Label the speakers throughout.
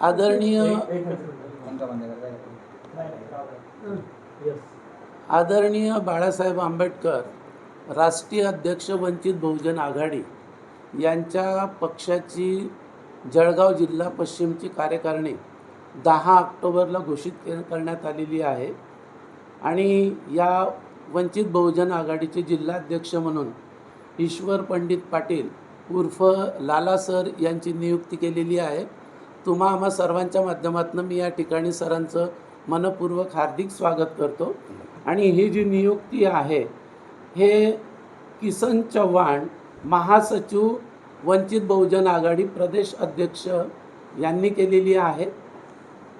Speaker 1: आदरणीय आदरणीय बाळासाहेब आंबेडकर राष्ट्रीय अध्यक्ष वंचित बहुजन आघाडी यांच्या पक्षाची जळगाव जिल्हा पश्चिमची कार्यकारिणी दहा ऑक्टोबरला घोषित करण्यात आलेली आहे. आणि या वंचित बहुजन आघाडीचे जिल्हाध्यक्ष म्हणून ईश्वर पंडित पाटील उर्फ लाला सर यांची नियुक्ती केलेली आहे. तुम्हा आम्हा सर्वांच्या माध्यमातून मी या ठिकाणी सरांचं मनपूर्वक हार्दिक स्वागत करतो. आणि ही जी नियुक्ती आहे हे किसन चव्हाण महासचिव वंचित बहुजन आघाडी प्रदेश अध्यक्ष यांनी केलेली आहे.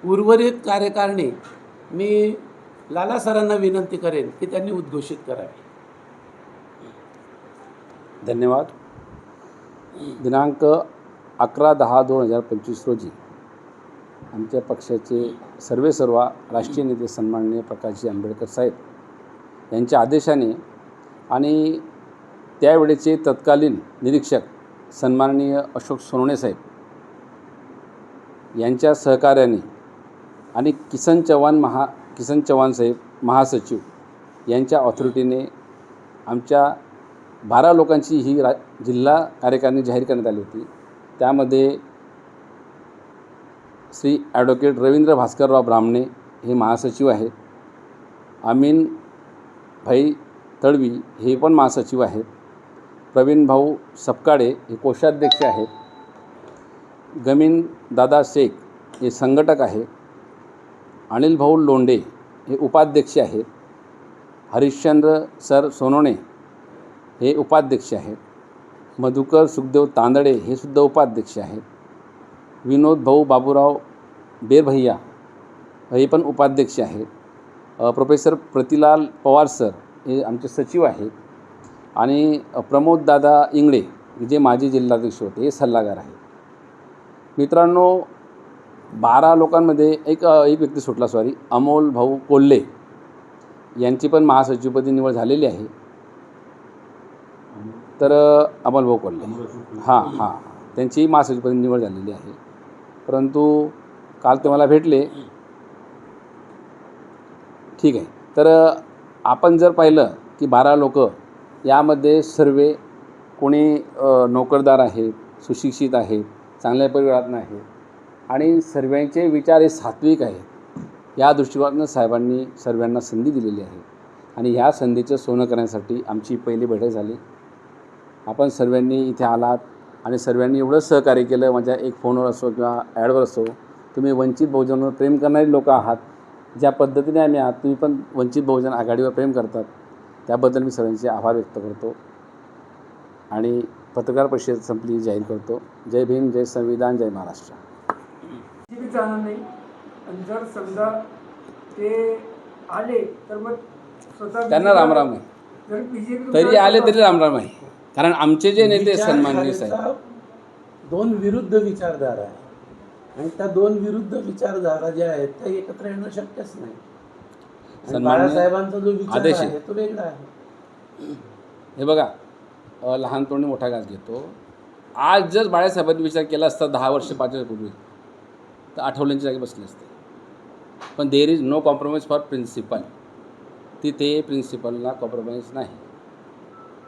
Speaker 1: उर्वरित कार्यकारिणी मी लाला सरांना विनंती करेन की त्यांनी उद्घोषित करावी.
Speaker 2: धन्यवाद. दिनांक अकरा दहा दोन हजार पंचवीस रोजी आमच्या पक्षाचे सर्वे सर्वा राष्ट्रीय नेते सन्माननीय प्रकाशजी आंबेडकर साहेब यांच्या आदेशाने आणि त्यावेळेचे तत्कालीन निरीक्षक सन्माननीय अशोक सोनवणे साहेब यांच्या सहकार्याने आणि किसन चव्हाण महा किसन चव्हाण साहेब महासचिव यांच्या ऑथॉरिटीने आमच्या बारा लोकांची ही रा जिल्हा कार्यकारिणी जाहीर करण्यात आली होती. त्यामध्ये श्री ॲडव्होकेट रवींद्र भास्करराव ब्राह्मणे हे महासचिव आहेत. अमीन भाई तळवी हे पण महासचिव आहेत. प्रवीण भाऊ सपकाळे हे कोषाध्यक्ष आहेत. गमीन दादा शेख हे संघटक आहे अनिल भाऊ लोंडे हे उपाध्यक्ष आहेत. हरिश्चंद्र सर सोनोणे हे उपाध्यक्ष आहेत. मधुकर सुखदेव तांदडे हे सुद्धा उपाध्यक्ष आहेत. विनोद भाऊ बाबूराव बेरभैया हे पण उपाध्यक्ष आहेत. प्रोफेसर प्रतिलाल पवार सर हे आमचे सचिव आहेत. आणि प्रमोद दादा इंगळे जे माजी जिल्हाध्यक्ष होते हे सल्लागार आहेत. मित्रांनो बारा लोकांमध्ये एक एक व्यक्ती सुटला सॉरी अमोल भाऊ कोल्हे. यांची पण महासचिवपदी निवड झालेली आहे. तर अ, अमोल कोल्हे हां हां. त्यांची महासचिवपदी निवड झालेली आहे. परंतु काल ते मला भेटले. ठीक आहे. तर आपण जर पाहिलं की बारा लोक यामध्ये सर्व कोणी नोकरदार आहेत सुशिक्षित आहेत चांगल्या परिवारातून आहेत आणि सर्वांचे विचार हे सात्विक आहेत या दृष्टिकोनातून साहेबांनी सर्वांना संधी दिलेली आहे. आणि ह्या संधीचं सोनं करण्यासाठी आमची पहिली बैठक झाली. आपण सर्वांनी इथे आलात आणि सर्वांनी एवढं सहकार्य केलं माझ्या एक फोनवर असो किंवा ॲडवर असो तुम्ही वंचित बहुजनवर प्रेम करणारी लोक आहात. ज्या पद्धतीने आम्ही आहात तुम्ही पण वंचित बहुजन आघाडीवर प्रेम करतात. त्याबद्दल मी सर्वांचे आभार व्यक्त करतो. आणि पत्रकार परिषद संपली जाहीर करतो. जय भीम जय संविधान जय महाराष्ट्र.
Speaker 3: जाणार नाही आणि जर समजा ते आले तर मग स्वतः
Speaker 2: त्यांना रामराम आहे.
Speaker 3: जर
Speaker 2: तरी आले तरी रामराम आहे. कारण आमचे जे नेते सन्माननीय साहेब.
Speaker 1: दोन विरुद्ध विचारधारा आहे. आणि त्या दोन विरुद्ध विचारधारा ज्या आहेत त्या एकत्र येणं शक्यच नाही. बाळासाहेबांचा जो विचार
Speaker 2: आहे.
Speaker 1: तो वेगळा आहे.
Speaker 2: हे बघा अ, लहान तोंडी मोठा घास घेतो. आज जर बाळासाहेबांनी विचार केला असता दहा वर्ष पाच वर्षापूर्वी तर आठवल्यांच्या जागी बसले असते. पण there is no compromise for principle तिथे प्रिन्सिपलला कॉम्प्रोमाइज नाही.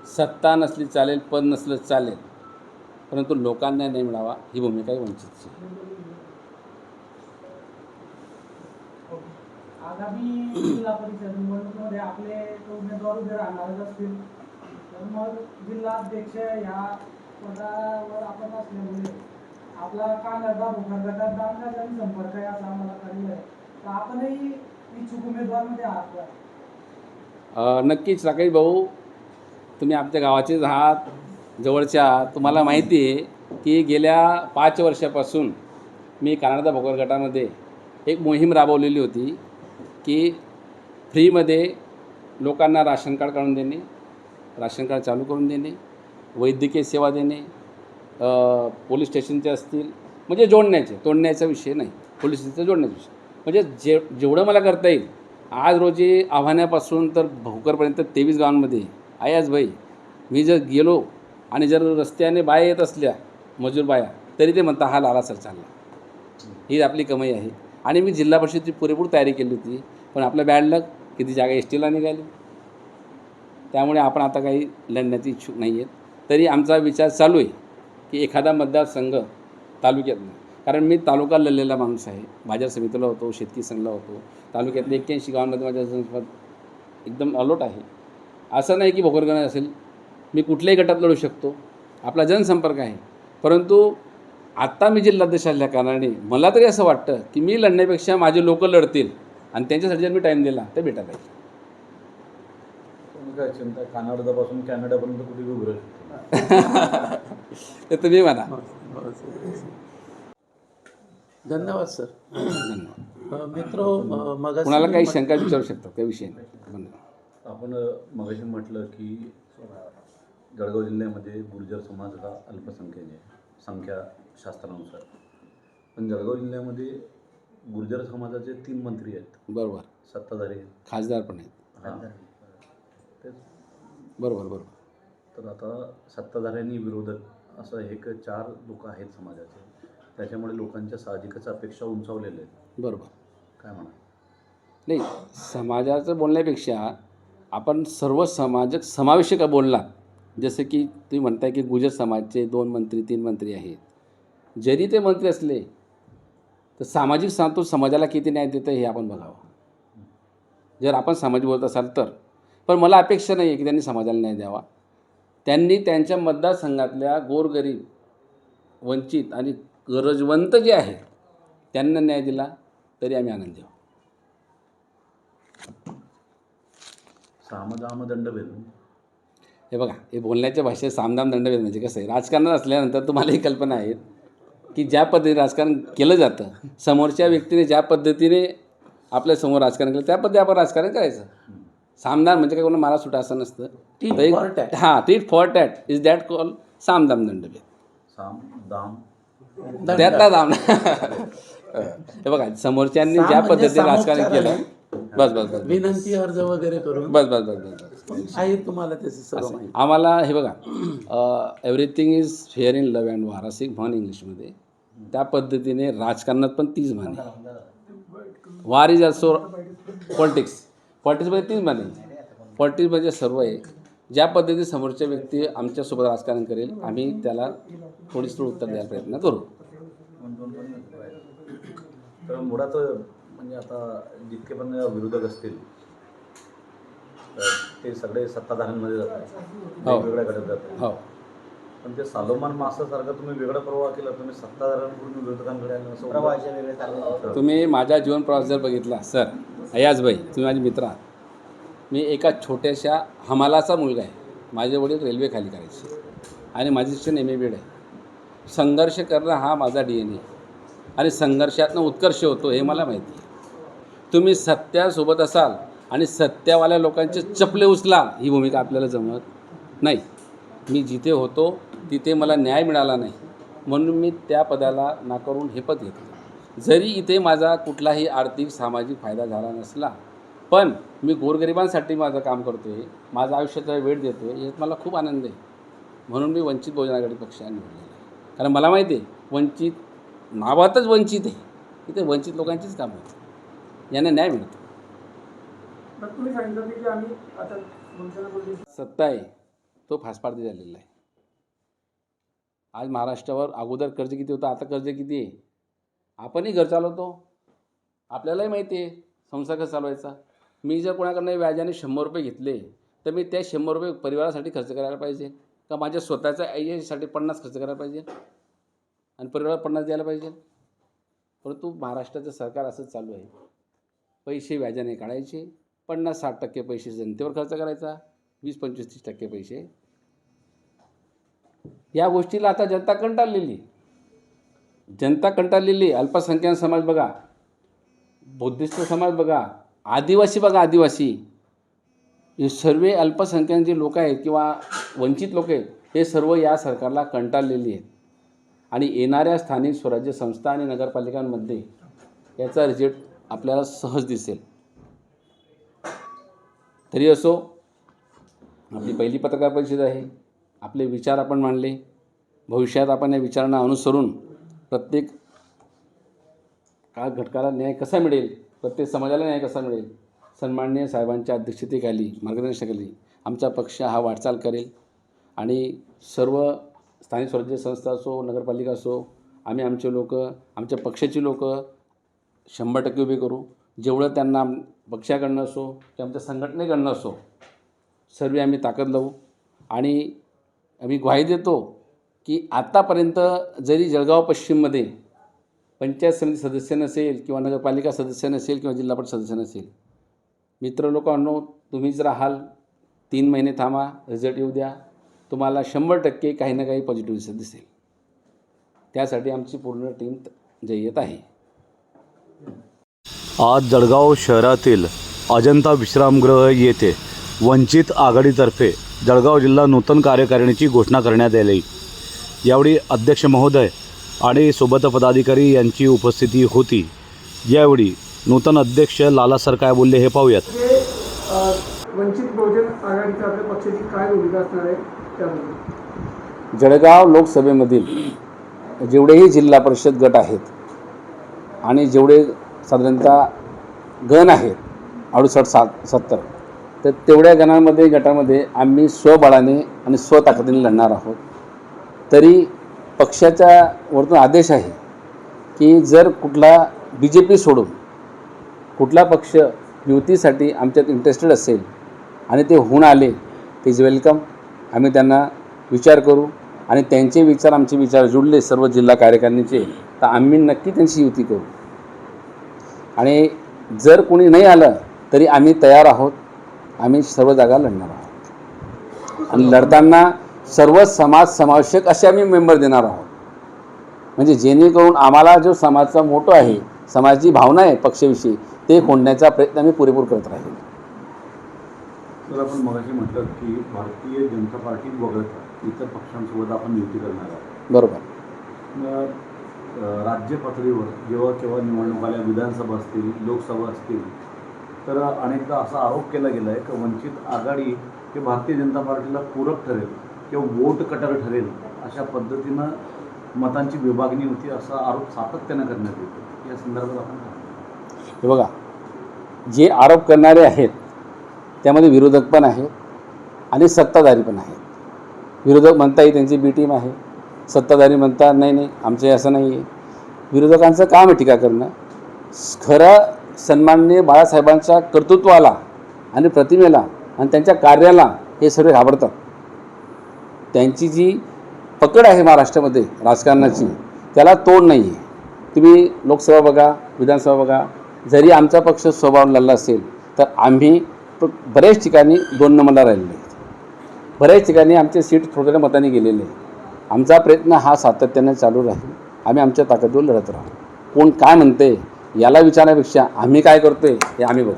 Speaker 2: सत्ता नसली चालेल पद नसलं चालेल. परंतु लोकांना नाही मिळावा ही भूमिका आहे. वंचितची
Speaker 4: आगामी जिल्हा परिषद निवडणुकीमध्ये आपले तो उमेदवार उभे राहणारच असतील. तर मग जिल्हा अध्यक्ष ह्या पदावर आपण असल्यामुळे आपला संपर्क आहे असं आम्हाला आहे. तर आपणही इच्छुक उमेदवारमध्ये आहात का?
Speaker 2: अ, नक्कीच राकेश भाऊ तुम्ही आमच्या गावाचेच आहात जवळच्या तुम्हाला माहिती आहे की गेल्या पाच वर्षापासून मी कानाडा भोकर गटामध्ये एक मोहीम राबवलेली होती की फ्रीमध्ये लोकांना राशन कार्ड काढून देणे राशन कार्ड चालू करून देणे वैद्यकीय सेवा देणे पोलीस स्टेशनचे असतील म्हणजे जोडण्याचे तोडण्याचा विषय नाही पोलीस स्टेशनचा जोडण्याचा विषय. म्हणजे जे जेवढं मला करता येईल आज रोजी आव्हानापासून तर भोकरपर्यंत तेवीस गावांमध्ये आयाच भाई मी जर गेलो आणि जर रस्त्याने बाया येत असल्या मजूर बाया तरी ते म्हणता हा लाला सर चालला. ही आपली कमाई आहे. आणि मी जिल्हा परिषदची पुरेपूर तयारी केली होती पण आपलं बॅड लक किती जागा एस टीला निघाली. त्यामुळे आपण आता काही लढण्याची इच्छुक नाही आहेत तरी आमचा विचार चालू आहे की एखादा मतदारसंघ तालुक्यात कारण मी तालुका लढलेला माणूस आहे. बाजार समितीला होतो शेतकी संघला होतो. तालुक्यातल्या एक्क्याऐंशी गावांमध्ये माझ्या जनसंपर्क एकदम अलर्ट आहे. असं नाही की भोकरगण असेल. मी कुठल्याही गटात लढू शकतो. आपला जनसंपर्क आहे. परंतु आत्ता मी जिल्हाध्यक्ष असल्या कारणाने मला तरी असं वाटतं की मी लढण्यापेक्षा माझे लोक लढतील आणि त्यांच्यासाठी जर मी टाईम दिला तर बेटर पाहिजे.
Speaker 5: तुम्ही काय चिंता? कानाडदापासून कॅनडापर्यंत कुठे उभं
Speaker 2: ते तुम्ही म्हणा.
Speaker 1: धन्यवाद सर.
Speaker 2: धन्यवाद.
Speaker 1: मित्र मग
Speaker 2: कुणाला काही शंका विचारू शकतात काही विषय नाही. धन्यवाद.
Speaker 5: आपण मगाशी म्हटलं की जळगाव जिल्ह्यामध्ये गुर्जर समाज हा अल्पसंख्येने संख्या शास्त्रानुसार. पण जळगाव जिल्ह्यामध्ये गुर्जर समाजाचे तीन मंत्री आहेत.
Speaker 2: बरोबर.
Speaker 5: सत्ताधारी आहेत.
Speaker 2: खासदार पण आहेत.
Speaker 5: हा. तेच.
Speaker 2: बरोबर बरोबर.
Speaker 5: तर आता सत्ताधाऱ्यांनी विरोधक असं एक चार लोक आहेत समाजाचे. त्याच्यामुळे लोकांच्या साहजिकच अपेक्षा उंचावलेल्या आहेत.
Speaker 2: बरोबर.
Speaker 5: काय म्हणा
Speaker 2: नाही समाजाचं बोलण्यापेक्षा आपण सर्व समाजक समावेशक बोलला? जसं की तुम्ही म्हणताय की गुजर समाजचे दोन मंत्री तीन मंत्री आहेत. जरी ते मंत्री असले तर सामाजिक सांगतो समाजाला किती न्याय देतं हे आपण बघावं. जर आपण समाज बोलत असाल तर. पण मला अपेक्षा नाही आहे की त्यांनी समाजाला न्याय द्यावा. त्यांनी त्यांच्या मतदारसंघातल्या गोरगरीब वंचित आणि गरजवंत जे आहेत त्यांना न्याय दिला तरी आम्ही आनंदी आहोत.
Speaker 5: सामदाम दंडभेद
Speaker 2: हे बघा हे बोलण्याच्या भाषेत सामदाम दंडभेद म्हणजे कसं आहे? राजकारणात असल्यानंतर तुम्हाला ही कल्पना आहे की ज्या पद्धतीने राजकारण केलं जातं समोरच्या व्यक्तीने ज्या पद्धतीने आपल्यासमोर राजकारण केलं त्या पद्धतीने आपण राजकारण करायचं. सामदान म्हणजे काय? कोणा मारा सुटा असं नसतं.
Speaker 1: Tat.
Speaker 2: हां tit for tat is that call सामदाम. दंडभेद
Speaker 5: साम दाम
Speaker 2: त्यातला दाम हे बघा समोरच्यांनी
Speaker 1: साम
Speaker 2: ज्या
Speaker 1: म्हणजे
Speaker 2: पद्धतीने राजकारण केलं बस बस बस
Speaker 1: विनंती अर्ज वगैरे करून
Speaker 2: बस बस बस बस बस
Speaker 1: आहे तुम्हाला त्याचं सर्व माहिती
Speaker 2: आम्हाला हे बघा everything is fair in love and war असे एक म्हण इंग्लिशमध्ये त्या पद्धतीने राजकारणात पण तीच म्हण आहे वार इज ऑल्सो पॉलिटिक्स पॉलिटिक्समध्ये तीच म्हण आहे पॉलिटिक्स म्हणजे सर्व आहे ज्या पद्धतीने समोरच्या व्यक्ती आमच्यासोबत राजकारण करेल आम्ही त्याला थोडीच थोडं उत्तर द्यायला प्रयत्न करू
Speaker 5: तर मुळात म्हणजे आता जितके पण विरोधक असतील तर ते सगळे सत्ताधाऱ्यांमध्ये जातात
Speaker 2: हो.
Speaker 5: वेगवेगळ्या गटात जातात
Speaker 2: हो.
Speaker 5: पण ते सालोमान मासासारखं तुम्ही वेगळा प्रवाह केला तुम्ही सत्ताधाऱ्यांकडून विरोधकांकडे आले असं होतं.
Speaker 2: तुम्ही माझा जीवन प्रवास जर बघितला सर अयाजभाई तुम्ही माझे मित्र आहात. मी एका छोट्याशा हमालाचा मुलगा आहे. माझे वडील रेल्वे खाली करायचे. आणि माझे शिक्षण एम ए बीड आहे. संघर्ष करणं हा माझा डी एन ए आणि संघर्षातनं उत्कर्ष होतो हे मला माहिती आहे. तुम्ही सत्यासोबत असाल आणि सत्यावाल्या लोकांचे चपले उचलाल ही भूमिका आपल्याला जमत नाही. मी जिथे होतो तिथे मला न्याय मिळाला नाही. म्हणून मी त्या पदाला नाकारून हे पद घेतलं. जरी इथे माझा कुठलाही आर्थिक सामाजिक फायदा झाला नसला पण मी गोरगरिबांसाठी माझं काम करतो आहे माझं आयुष्याचा वेळ देतो आहे यात मला खूप आनंद आहे. म्हणून मी वंचित बहुजन आघाडी निवडलेला आहे. कारण मला माहिती आहे वंचित नावातच वंचित आहे. इथे वंचित लोकांचीच कामं होती यांना न्याय मिळतो. सत्ता आहे तो फासपारती झालेला आहे. आज महाराष्ट्रावर अगोदर कर्ज किती होतं आता कर्ज किती आहे? आपणही घर चालवतो. आपल्यालाही माहिती आहे संसार कसा चालवायचा. मी जर कोणाकडनं व्याजाने शंभर रुपये घेतले तर मी त्या शंभर रुपये परिवारासाठी खर्च करायला पाहिजे. का माझ्या स्वतःच्या आईसाठी पन्नास खर्च करायला पाहिजे? आणि परिवाराला पन्नास द्यायला पाहिजे? परंतु महाराष्ट्राचं सरकार असंच चालू आहे. पैसे व्याजाने काढायचे पन्नास साठ टक्के पैसे जनतेवर खर्च करायचा वीस पंचवीस तीस टक्के पैसे. या गोष्टीला आता जनता कंटाळलेली. जनता कंटाळलेली अल्पसंख्याक समाज बघा बुद्धिस्ट समाज बघा आदिवासी बघा आदिवासी. हे सर्व अल्पसंख्याक जे लोक आहेत किंवा वंचित लोक आहेत हे सर्व या सरकारला कंटाळलेली आहेत. आणि येणाऱ्या स्थानिक स्वराज्य संस्था आणि नगरपालिकांमध्ये याचा रिझल्ट आपल्याला सहज दिसेल. तरी असो आपली पहिली पत्रकार परिषद आहे. आपले विचार आपण मांडले. भविष्यात आपण या विचारांना अनुसरून प्रत्येक का घटकाला न्याय कसा मिळेल प्रत्येक समाजाला न्याय कसा मिळेल सन्माननीय साहेबांच्या अध्यक्षतेखाली मार्गदर्शनाखाली आमचा पक्ष हा वाटचाल करेल. आणि सर्व स्थानिक स्वराज्य संस्था असो नगरपालिका असो आम्ही आमचे लोक आमच्या पक्षाची लोक शंभर टक्के उभे करू. जेवढं त्यांना आम- पक्षाकडनं असो किंवा आमच्या संघटनेकडनं असो सर्व आम्ही ताकद लावू. आणि आम्ही ग्वाही देतो की आत्तापर्यंत जरी जळगाव पश्चिममध्ये पंचायत समिती सदस्य नसेल किंवा नगरपालिका सदस्य नसेल किंवा जिल्हा परिषद सदस्य नसेल. मित्र लोकांनो तुम्ही जर राहाल. तीन महिने थांबा रिझल्ट येऊ द्या. तुम्हाला शंभर टक्के काही ना काही पॉझिटिव्ह दिसेल. त्यासाठी आमची पूर्ण टीम जय्यत आहे.
Speaker 5: आज जळगाव शहरातील अजंता विश्रामगृह येथे वंचित आघाडीतर्फे जळगाव जिल्हा नूतन कार्यकारिणीची घोषणा करण्यात आली. यावेळी अध्यक्ष महोदय आणि सोबत पदाधिकारी यांची उपस्थिती होती. यावेळी नूतन अध्यक्ष लाला सर काय बोलले हे पाहूयात.
Speaker 3: वंचित बहुजन आघाडीच्या आपल्या पक्षाची काय भूमिका असणार आहे
Speaker 2: जळगाव लोकसभेमधील जेवढेही जिल्हा परिषद गट आहेत आणि जेवढे साधारणतः गण आहेत अडुसष्ट सात सत्तर तर तेवढ्या गणांमध्ये गटामध्ये आम्ही स्वबळाने आणि स्वताकदीने लढणार आहोत. तरी पक्षाच्या वरतून आदेश आहे की जर कुठला बी जे पी सोडून कुठला पक्ष युतीसाठी आमच्यात इंटरेस्टेड असेल आणि ते होऊन आले ते इज वेलकम आम्ही त्यांना विचार करू. आणि त्यांचे विचार आमचे विचार जुळले सर्व जिल्हा कार्यकारिणीचे. तर आम्ही नक्की त्यांची युती करू. आणि जर कोणी नाही आलं तरी आम्ही तयार आहोत. आम्ही सर्व जागा लढणार आहोत. आणि लढताना सर्व समाज समावेशक असे आम्ही मेंबर देणार आहोत. म्हणजे जेणेकरून आम्हाला जो समाजचा मोठो आहे समाजाची भावना आहे पक्षाविषयी ते कोंडण्याचा प्रयत्न आम्ही पुरेपूर करत राहील.
Speaker 5: तर आपण मगाशी म्हटलं की भारतीय जनता पार्टी वगळता इतर पक्षांसोबत आपण युती करणार आहोत.
Speaker 2: बरोबर.
Speaker 5: राज्य पातळीवर जेव्हा केव्हा निवडणूक आल्या विधानसभा असतील लोकसभा असतील तर अनेकदा असा आरोप केला गेला आहे की वंचित आघाडी हे भारतीय जनता पार्टीला पूरक ठरेल किंवा वोट कटर ठरेल अशा पद्धतीनं मतांची विभागणी होती असा आरोप सातत्यानं करण्यात येतो. या संदर्भात आपण?
Speaker 2: हे बघा जे आरोप करणारे आहेत त्यामध्ये विरोधक पण आहेत आणि सत्ताधारी पण आहेत. विरोधक म्हणताही त्यांची बी टीम आहे. सत्ताधारी म्हणतात नाही नाही आमचे असं नाही आहे विरोधकांचं काम आहे टीका करणं. खरं सन्माननीय बाळासाहेबांच्या कर्तृत्वाला आणि प्रतिमेला आणि त्यांच्या कार्याला हे सर्व घाबरतात. त्यांची जी पकड आहे महाराष्ट्रामध्ये राजकारणाची त्याला तोड नाही आहे तुम्ही लोकसभा बघा विधानसभा बघा. जरी आमचा पक्ष स्वभाव लढला असेल तर आम्ही बऱ्याच ठिकाणी दोन नंबरला राहिलेले आहेत. बऱ्याच ठिकाणी आमचे सीट थोड्या मताने गेलेले आहे आमचा प्रयत्न हा सातत्याने चालू राहील. आम्ही आमच्या ताकदीवर लढत राहू. कोण काय म्हणते याला विचारण्यापेक्षा आम्ही काय करतोय हे आम्ही बघू.